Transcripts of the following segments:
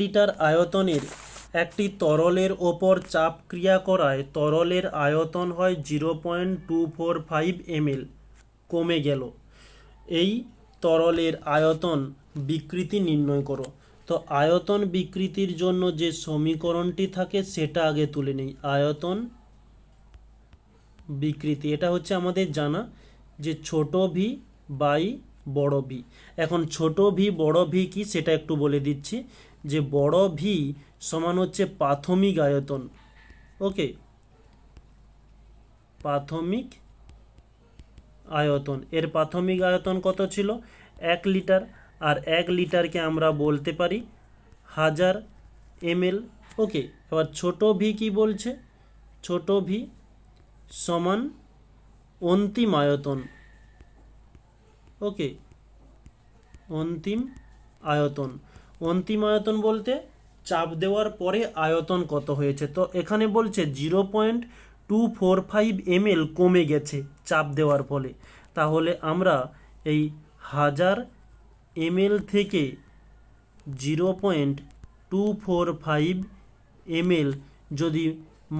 Litre আয়তনের একটি তরলের ওপর চাপ ক্রিয়া করায় তরলের আয়তন হয় zero point two four five ml, কমে গেল। এই তরলের আয়তন বিকৃতি নির্ণয় করো। তো আয়তন বিকৃতির জন্য যে সমীকরণটি থাকে সেটা আগে তুলে নেই। আয়তন বিকৃতি, এটা হচ্ছে আমাদের জানা যে ছোট ভি বাই বড় ভি এখন ছোট ভি বড় ভি কি সেটা একটু বলে দিচ্ছি। যে বড় ভি সমান হচ্ছে প্রাথমিক আয়তন। ওকে? প্রাথমিক আয়তন। এর প্রাথমিক আয়তন কত ছিল? এক লিটার। আর এক লিটারকে আমরা বলতে পারি হাজার এমএল। ওকে? এবার ছোট ভি কি বলছে? ছোট ভি সমান অন্তিম আয়তন। ওকে? অন্তিম আয়তন। অন্তিম আয়তন বলতে চাপ দেওয়ার পরে আয়তন কত হয়েছে? তো এখানে বলছে zero point two four five ml কমে গেছে চাপ দেওয়ার ফলে। তাহলে আমরা এই হাজার এমএল থেকে zero point two four five ml যদি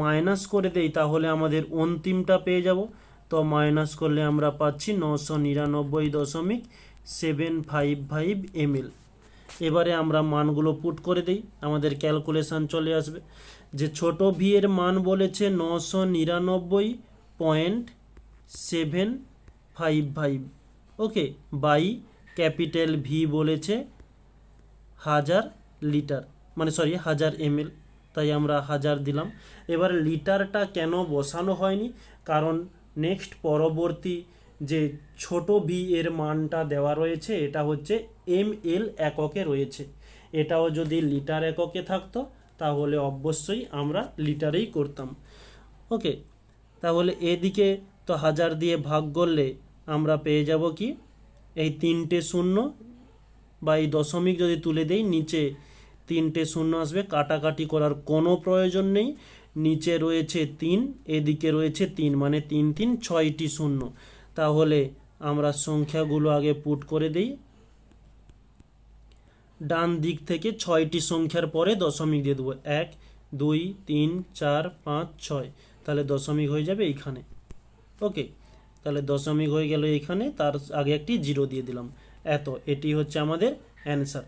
মাইনাস করে দেই, তাহলে আমাদের অন্তিমটা পেয়ে যাব। তো মাইনাস করলে আমরা পাচ্ছি নশো নিরানব্বই দশমিক সেভেন ফাইভ ফাইভ এমএল। এবারে আমরা মানগুলো পুট করে দিই, আমাদের ক্যালকুলেশন চলে আসবে। যে ছোট ভি এর মান বলেছে নশো নিরানব্বই point seven five five okay by capital V বলেছে হাজার লিটার মানে সরি হাজার এমএল তাই আমরা হাজার দিলাম। এবার লিটারটা কেন বসানো হয়নি? কারণ নেক্সট পরবর্তী যে ছোট ভি এর মানটা দেওয়া রয়েছে, এটা হচ্ছে এম এল এককে রয়েছে। এটাও যদি লিটার এককে থাকতো, তাহলে অবশ্যই আমরা লিটারেই করতাম। ওকে, তাহলে এদিকে তো হাজার দিয়ে ভাগ করলে আমরা পেয়ে যাব কি? এই তিনটে শূন্য বা এই দশমিক যদি তুলে দেই, নিচে তিনটে শূন্য আসবে। কাটাকাটি করার কোনো প্রয়োজন নেই। নিচে রয়েছে তিন, এদিকে রয়েছে তিন মানে তিন তিন, ছয়টি শূন্য। তাহলে আমরা সংখ্যাগুলো আগে পুট করে দিই। ডান দিক থেকে ছয়টি সংখ্যার পরে দশমিক দিয়ে দেবো এক, দুই, তিন, চার, পাঁচ, ছয়। তাহলে দশমিক হয়ে যাবে এইখানে। ওকে, তাহলে দশমিক হয়ে গেল এইখানে, তার আগে একটি জিরো দিয়ে দিলাম। এত, এটি হচ্ছে আমাদের অ্যান্সার।